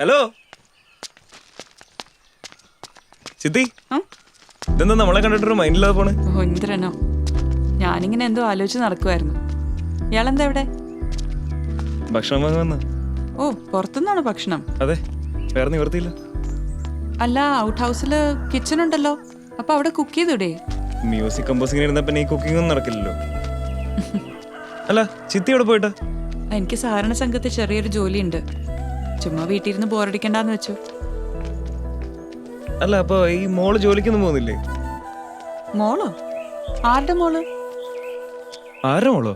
Hello സിദ്ധി? ഉം? ഇതെന്താ നമ്മളെ കണ്ടിട്ടൊരു മൈൻഡില്ലാതെ പോണ്? ഓ ഇന്ദ്രനോ. ഞാനിങ്ങനെ എന്തോ ആലോചിച്ച് നടക്കുമായിരുന്നു ഇയാളെന്താ ഇവിടെ? ഭക്ഷണം വാങ്ങുന്ന ഓ പുറത്തുനിന്നാണ് ഭക്ഷണം? അതെ വേറെ നിവർത്തിയില്ല. അല്ല ഔട്ട് ഹൗസിൽ കിച്ചൺ ഉണ്ടല്ലോ. അപ്പൊ അവിടെ കുക്ക് ചെയ്തൂടെ? മ്യൂസിക് കമ്പോസിങ് ഇരുന്ന പിന്നെ ഈ കുക്കിംഗ് ഒന്നും നടക്കില്ലല്ലോ. അല്ല ചിത്തി എവിടെ പോയിട്ട്? എനിക്ക് സഹകരണ സംഘത്തിൽ ചെറിയൊരു ജോലിയുണ്ട്. ചുമ്മാ വീട്ടിരുന്ന് ബോറടിക്കണ്ടെന്ന് വെച്ചു. അല്ല അപ്പൊ ഈ മോൾ ജോലിക്കൊന്നും പോകുന്നില്ലേ? മോളോ? ആരുടെ മോൾ? ആരുടെ മോളോ?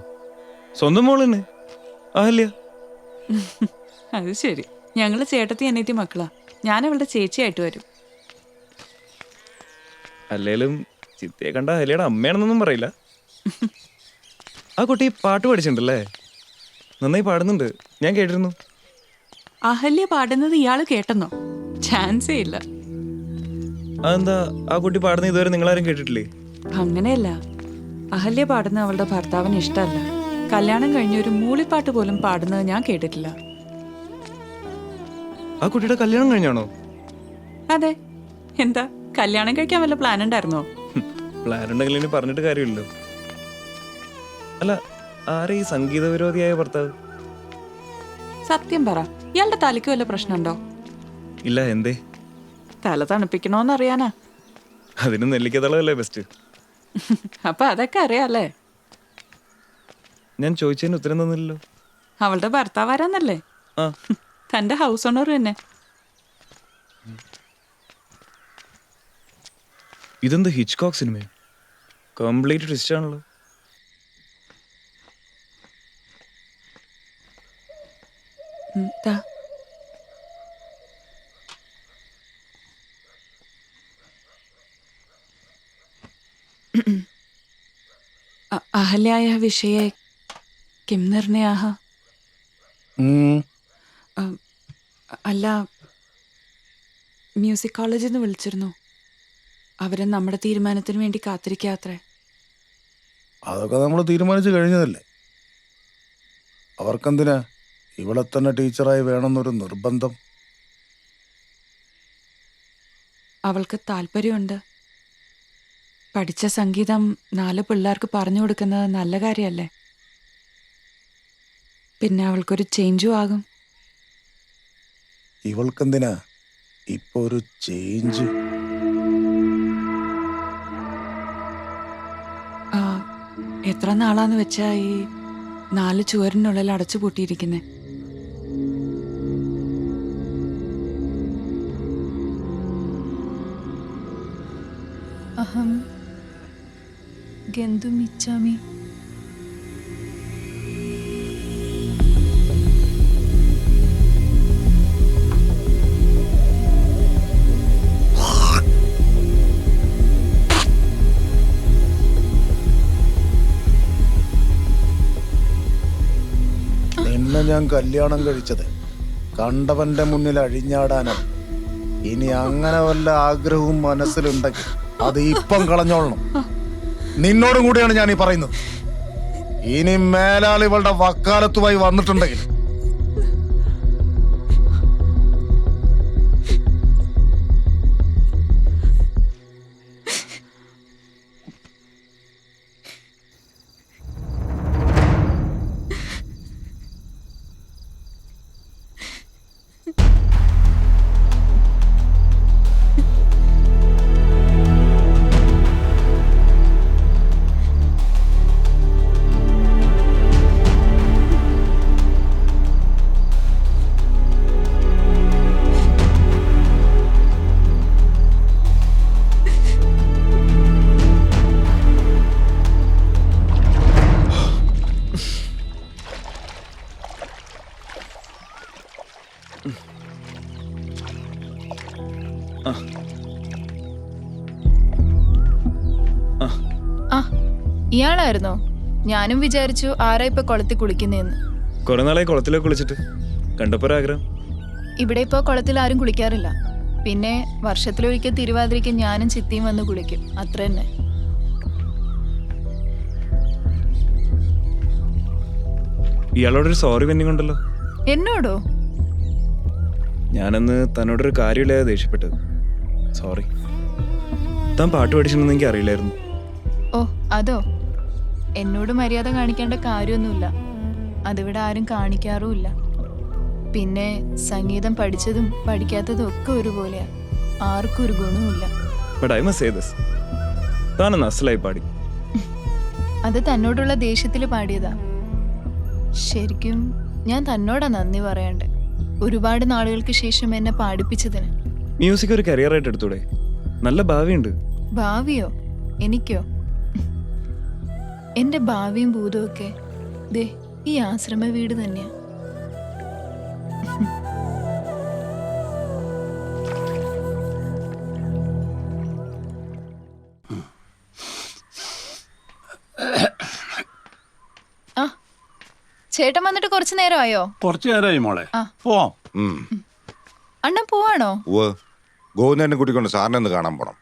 സ്വന്തം മോൾ തന്നെ ആഹല്യ അത് ശരി. ഞങ്ങൾ ചേട്ടത്തി അനിയത്തി മക്കളാ. ഞാൻ അവളുടെ ചേച്ചിയായിട്ട് വരും. അല്ലേലും ചിത്തയെ കണ്ട അഹല്യയുടെ അമ്മയാണെന്നൊന്നും പറയില്ല. ആ കുട്ടി പാട്ട് പഠിച്ചിട്ടുണ്ടല്ലേ? നന്നായി പാടുന്നുണ്ട്. ഞാൻ കേട്ടിരുന്നു. അഹല്യ പാടുന്നത് ഇയാൾ കേട്ടെന്നോ? ചാൻസേ ഇല്ല. അതെന്താ ആ കുട്ടി പാടുന്ന ഇതുവരെ നിങ്ങളാരും കേട്ടിട്ടില്ലേ? അങ്ങനെയല്ല. അഹല്യ പാടുന്ന അവളുടെ ഭർത്താവിന് ഇഷ്ടമല്ല. കല്യാണം കഴിഞ്ഞ ഒരു മൂളിപ്പാട്ട് പോലും പാടുന്നത് ഞാൻ കേട്ടിട്ടില്ല. ആ കുട്ടിയുടെ കല്യാണം കഴിഞ്ഞാണോ? അതെ. എന്താ കല്യാണം കഴിക്കാൻ വല്ല പ്ലാൻ ഉണ്ടായിരുന്നോ? പ്ലാൻ ഉണ്ടെങ്കിൽ ഇനി പറഞ്ഞിട്ട് കാര്യമില്ലല്ലോ. അല്ല ആരെ ഈ സംഗീത വിരോധിയായ ഭർത്താവ്? സത്യം പറ. ഇയാളുടെ തലയ്ക്ക് വല്ല പ്രശ്നമുണ്ടോ? ഇല്ല എന്തേ? തല തണുപ്പിക്കണോന്ന് അറിയാനാ. അതിന് നെല്ലിക്കതളല്ലേ ബെസ്റ്റ് അപ്പൊ അതൊക്കെ അറിയാല്ലേ? ഞാൻ ചോദിച്ചതിന് ഉത്തരം തന്നില്ലല്ലോ. അവളുടെ ഭർത്താവ് ആരാന്നല്ലേ ആ. തന്റെ ഹൗസ് ഓണർ തന്നെ. ഇതെന്ത് ഹിച്ച്കോക്ക് സിനിമയോ? കംപ്ലീറ്റ് ട്വിസ്റ്റ് ആണല്ലോ. അ- അഹല്യായ വിഷയെ കിം നിർണയാഹ? അല്ല മ്യൂസിക് കോളേജിൽ നിന്ന് വിളിച്ചിരുന്നു. അവരെ നമ്മുടെ തീരുമാനത്തിന് വേണ്ടി കാത്തിരിക്കാത്രേ അതൊക്കെ നമ്മൾ തീരുമാനിച്ചു കഴിഞ്ഞതല്ലേ? അവർക്കെന്തിനാ? ഇവിടെ തന്നെ ടീച്ചറായി വേണമെന്നൊരു നിർബന്ധം. അവൾക്ക് താല്പര്യമുണ്ട്. പഠിച്ച സംഗീതം നാല് പിള്ളേർക്ക് പറഞ്ഞു കൊടുക്കുന്നത് നല്ല കാര്യമല്ലേ? പിന്നെ അവൾക്കൊരു ചേഞ്ചും ആകും. ഇവൾക്കെന്തിനാ? ഇപ്പൊ ഒരു ചേഞ്ച്. എത്ര നാളാന്ന് വെച്ചാ ഈ നാല് ചുവരിനുള്ളിൽ അടച്ചു പൂട്ടിയിരിക്കുന്നേ അഹം ഗന്ധുമിച്ചാമി നിന്നെ ഞാൻ കല്യാണം കഴിച്ചത് കണ്ടവന്റെ മുന്നിൽ അഴിഞ്ഞാടാനാണ് ഇനി അങ്ങനെ വല്ല ആഗ്രഹവും മനസ്സിലുണ്ടെങ്കിൽ അത് ഇപ്പം കളഞ്ഞോളണം. നിന്നോടും കൂടിയാണ് ഞാൻ ഈ പറയുന്നത്. ഇനി മേലാൽ ഇവളുടെ വക്കാലത്തുമായി വന്നിട്ടുണ്ടെങ്കിൽ ഇയാളായിരുന്നോ ഞാനും വിചാരിച്ചു ആരാ ഇപ്പൊ കുളത്തിൽ കുളിക്കുന്നേന്ന്. കുറെ നാളായി കുളത്തിലേക്ക് കുളിച്ചിട്ട്. കണ്ടപ്പോ ആഗ്രഹം. ഇവിടെ ഇപ്പോ കുളത്തിൽ ആരും കുളിക്കാറില്ല. പിന്നെ വർഷത്തിലൊരിക്കൽ തിരുവാതിരയ്ക്ക് ഞാനും ചിത്തിയും വന്ന് കുളിക്കും. അത്ര തന്നെ. ഇയാളോടൊരു സോറി പെൻഡിങ് ഉണ്ടല്ലോ. എന്നോടോ? ഞാനന്ന് തന്നോടൊരു കാര്യമില്ലാതെ ദേഷ്യപ്പെട്ടത്. സോറി താൻ പാട്ട് പഠിച്ചിട്ടുണ്ടെന്ന് എനിക്ക് അറിയില്ലായിരുന്നു. ഓ അതോ? എന്നോട് മര്യാദ കാണിക്കേണ്ട കാര്യമൊന്നുമില്ല. അതിവിടെ ആരും കാണിക്കാറുമില്ല. പിന്നെ സംഗീതം പഠിച്ചതും പഠിക്കാത്തതും ഒക്കെ ഒരുപോലെയാ. ആർക്കും ഒരു ഗുണവുമില്ല. പാടി. അത് തന്നോടുള്ള ദേഷ്യത്തിൽ പാടിയതാ. ശരിക്കും ഞാൻ തന്നോടാ നന്ദി പറയണ്ടേ. ഒരുപാട് നാളുകൾക്ക് ശേഷം എന്നെ പാടിപ്പിച്ചതിന്. മ്യൂസിക് ഒരു കരിയർ ആയിട്ട് എടുത്തൂടെ? നല്ല ഭാവിയുണ്ട്. ഭാവിയോ? എനിക്കോ? എന്റെ ഭാവിയും ഭൂതവും ഒക്കെ ദേ ഈ ആശ്രമ വീട് തന്നെയാ. ആ ചേട്ടൻ വന്നിട്ട് കുറച്ചു നേരമായോ? കുറച്ചു നേരമായി മോളെ. പോവാം അണ്ണൻ പോവാണോ? ഗോവിന്ദനെ കൂട്ടിക്കൊണ്ട് സാറിനെ ഒന്ന് കാണാൻ പോണം.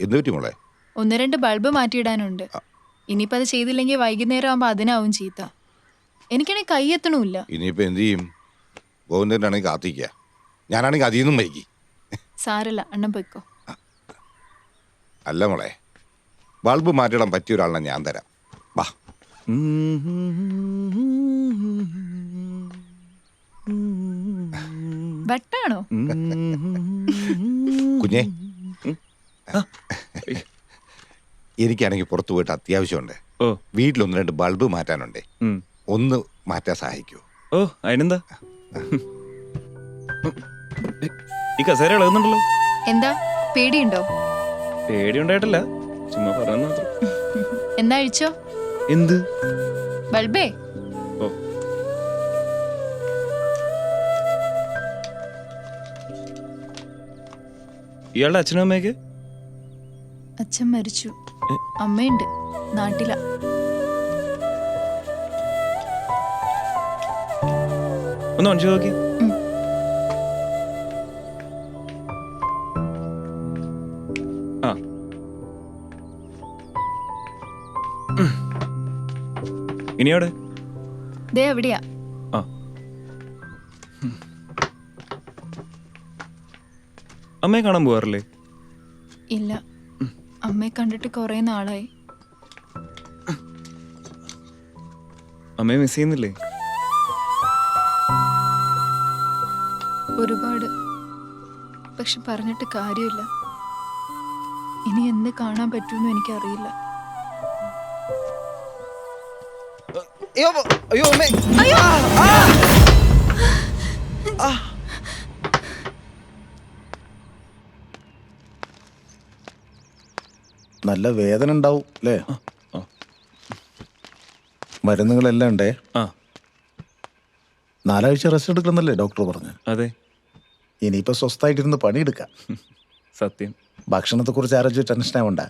എന്ത് പറ്റി മോളെ? ഒന്ന് രണ്ട് ബൾബ് മാറ്റിയിടാനുണ്ട്. ഇനിയിപ്പോൾ അത് ചെയ്തില്ലെങ്കിൽ വൈകുന്നേരം ആകുമ്പോൾ അതിനാവും ചീത്ത. എനിക്കാണെങ്കിൽ കൈയെത്തണമില്ല ഇനിയിപ്പോ എന്ത് ചെയ്യും? ഗോവിന്ദനാണെങ്കിൽ കാത്തിക്ക ഞാനാണെങ്കിൽ അതിൽ നിന്നും വൈകി. സാരല്ല അണ്ണൻ പൊയ്ക്കോ. അല്ല മോളെ ബൾബ് മാറ്റിടാൻ പറ്റിയ ഒരാളിനെ ഞാൻ തരാം. വാ. ബട്ടാണോ കുഞ്ഞേ. എനിക്കാണെങ്കിൽ പുറത്തു പോയിട്ട് അത്യാവശ്യമുണ്ട്. ഓ. വീട്ടിൽ ഒന്ന് രണ്ട് ബൾബ് മാറ്റാനുണ്ടേ. ഉം. ഒന്ന് മാറ്റാൻ സഹായിക്കുമോ ഓ അതിനെന്താ? ഈ കസേര ഇളകുന്നുണ്ടല്ലോ. എന്താ? പേടിയുണ്ടോ? പേടിയുണ്ടായിട്ടില്ല. ചുമ്മാ പറഞ്ഞു മാത്രം. എന്നാ അഴിച്ചോ എന്ത്? ബൾബേ? ഓ. ഇയാളുടെ അച്ഛനും അമ്മയൊക്കെ? അച്ഛൻ മരിച്ചു. അമ്മയുണ്ട്. നാട്ടില. ഒന്ന് കാണിച്ചു നോക്കി. ആ. ഉം. ദേ എവിടെയാ ആ. അമ്മയെ കാണാൻ പോവാറില്ലേ? ഇല്ല. അമ്മയെ കണ്ടിട്ട് കുറെ നാളായി. അമ്മയെ മിസ് ചെയ്യുന്നില്ലേ? ഒരുപാട്. പക്ഷെ പറഞ്ഞിട്ട് കാര്യമില്ല. ഇനി എന്ത് കാണാൻ പറ്റുമെന്ന് എനിക്കറിയില്ല. അയ്യോ അയ്യോ അമ്മേ. നല്ല വേദന ഉണ്ടാവും അല്ലേ? മരുന്നുകളെല്ലാം ഉണ്ടേ? ആ. നാലാഴ്ച റെസ്റ്റ് എടുക്കണമെന്നല്ലേ ഡോക്ടർ പറഞ്ഞു? അതെ. ഇനിയിപ്പോൾ സ്വസ്ഥമായിട്ടിരുന്ന് പണിയെടുക്കാം. സത്യം. ഭക്ഷണത്തെ കുറിച്ച് ആരോഗ്യ ടെൻഷൻ ആവണ്ട.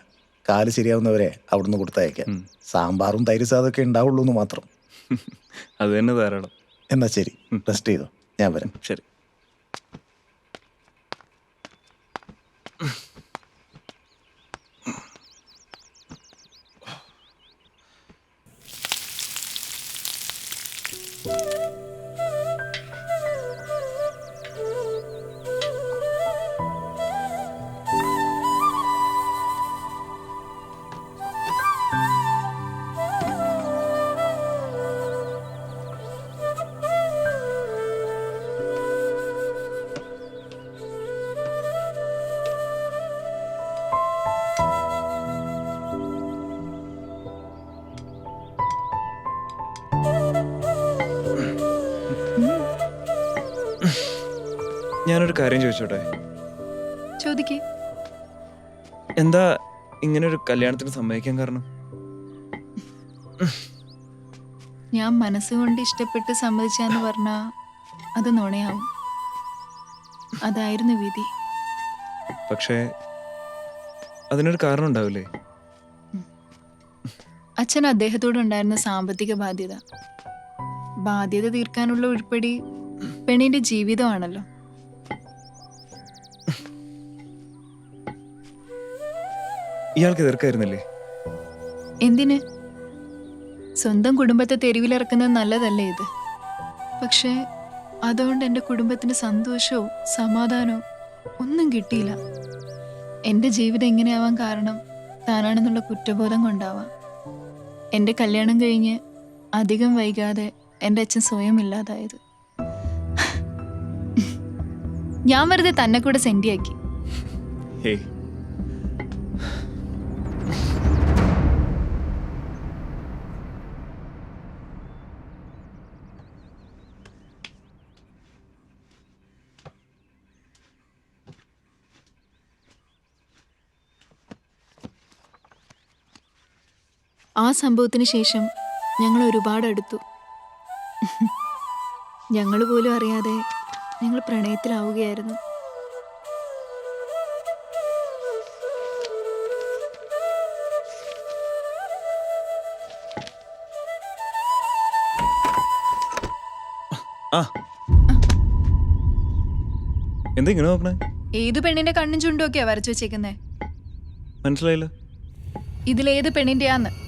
കാൽ ശരിയാവുന്നവരെ അവിടുന്ന് കൊടുത്തയക്കാം. സാമ്പാറും തൈര് സാധൊക്കെ ഉണ്ടാവുള്ളൂ എന്ന് മാത്രം. അത് തന്നെ ധാരാളം. എന്നാ ശരി. റെസ്റ്റ് ചെയ്തോ. ഞാൻ വരാം. ശരി. ഞാനൊരു കാര്യം ചോദിച്ചോട്ടെ? ചോദിക്കേ. എന്താ ഇങ്ങനെ ഒരു കല്യാണത്തിന് സമ്മതിക്കാൻ കാരണം? ഞാൻ മനസ്സുകൊണ്ട് ഇഷ്ടപ്പെട്ട് സമ്മതിച്ചാന്ന് പറഞ്ഞാ അത് നുണയാവും. അതായിരുന്നു വിധി. പക്ഷേ അതിനൊരു കാരണം ഉണ്ടാവില്ലേ? അച്ഛൻ അദ്ദേഹത്തോട് ഉണ്ടായിരുന്ന സാമ്പത്തിക ബാധ്യത. ബാധ്യത തീർക്കാനുള്ള ഉൾപ്പെടി പെണ്ണിന്റെ ജീവിതമാണല്ലോ. ഇയാൾക്ക് എതിർക്കായിരുന്നില്ലേ എന്തിന്? സ്വന്തം കുടുംബത്തെ തെരുവിലിറക്കുന്നത് നല്ലതല്ലേ ഇത്? പക്ഷേ അതുകൊണ്ട് എന്റെ കുടുംബത്തിന് സന്തോഷവും സമാധാനവും ഒന്നും കിട്ടിയില്ല. എന്റെ ജീവിതം എങ്ങനെയാവാൻ കാരണം താനാണെന്നുള്ള കുറ്റബോധം കൊണ്ടാവാം. എന്റെ കല്യാണം കഴിഞ്ഞ് അധികം വൈകാതെ എന്റെ അച്ഛൻ സ്വയം ഇല്ലാതായത്. ഞാൻ വെറുതെ തന്നെ കൂടെ സെൻഡിയാക്കി ഹേയ് സംഭവത്തിന് ശേഷം ഞങ്ങൾ ഒരുപാട് അടുത്തു. ഞങ്ങൾ പോലും അറിയാതെ ഞങ്ങൾ പ്രണയത്തിലാവുകയായിരുന്നു. നോക്കണേ? ഏത് പെണ്ണിന്റെ കണ്ണും ചുണ്ടും ഒക്കെയാ വരച്ചു വെച്ചേക്കുന്നേ? മനസ്സിലായില്ല. ഇതിലേത് പെണ്ണിന്റെയാന്ന്?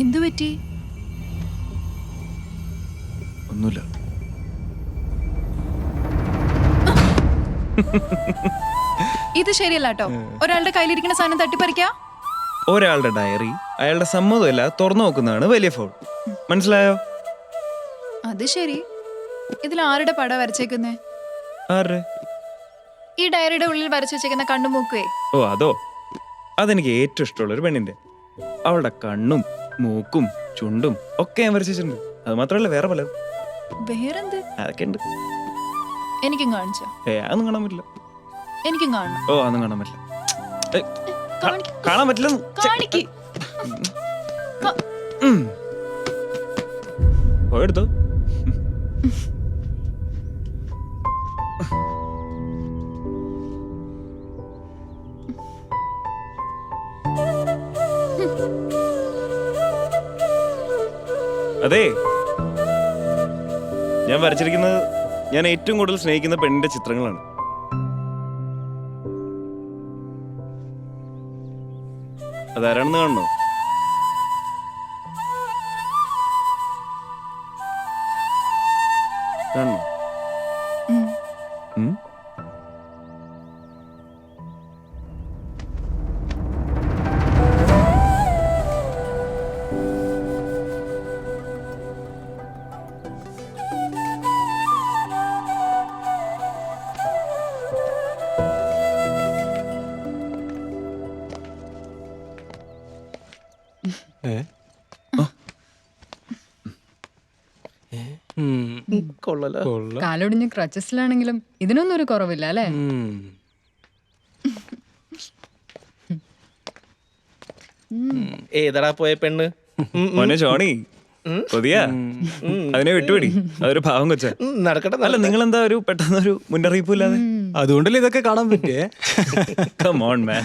എന്തു പറ്റി? ഒന്നുമില്ല. ഇത് ശരിയല്ല കേട്ടോ ഒരാളുടെ കയ്യിലിരിക്കുന്ന സാധനം തട്ടിപ്പറിക്കാ? ഒരാളുടെ ഡയറി അയാളുടെ സമ്മതമല്ല തുറന്നു നോക്കുന്നതാണ് വലിയ ഫോൾ മനസ്സിലായോ? അത് ശരി. ഇതിൽ ആരുടെ പട വരച്ചേക്കുന്നേ? ആരുടെ? ഈ ഡയറിയുടെ ഉള്ളിൽ വരച്ചു വെച്ചേക്കുന്ന കണ്ണും മൂക്കുവേ ഓ അതോ? അതെനിക്ക് ഏറ്റവും ഇഷ്ടമുള്ള ഒരു പെണ്ണിന്റെ. അവളുടെ കണ്ണും മൂക്കും ചുണ്ടും ഒക്കെ ഞാൻ വരച്ചിട്ടുണ്ട്. അത് മാത്രമല്ല വേറെ പലതും. വേറെന്ത്? അതൊക്കെ ഉണ്ട്. എനിക്കും കാണിച്ചോ? ഏ അതൊന്നും കാണാൻ പറ്റില്ല. എനിക്കും കാണണം. ഓ അതൊന്നും കാണാൻ പറ്റില്ല. ഏയ്, കാണിക്ക്. കാണാൻ പറ്റില്ല. കാണിക്ക്. പോയെടുത്തോ അതെ. ഞാൻ വരച്ചിരിക്കുന്നത് ഞാൻ ഏറ്റവും കൂടുതൽ സ്നേഹിക്കുന്ന പെണ്ണിന്റെ ചിത്രങ്ങളാണ്. അതാരാണെന്ന് കാണണോ? കാലൊടിഞ്ഞ് ക്രച്ചസിലാണെങ്കിലും ഇതിനൊന്നും ഒരു കുറവില്ല അല്ലേ? ഏതടാ പോയ പെണ്ണ്? മോനെ ചോണി കൊതിയാ? അതിനെ വിട്ടുപിടി. അതൊരു ഭാവം കൊച്ച. നടക്കട്ടെ അല്ല നിങ്ങൾ എന്താ ഒരു പെട്ടെന്ന് ഒരു മുന്നറിയിപ്പില്ലാതെ അതുകൊണ്ടല്ലേ ഇതൊക്കെ കാണാൻ പറ്റിയേ? Come on man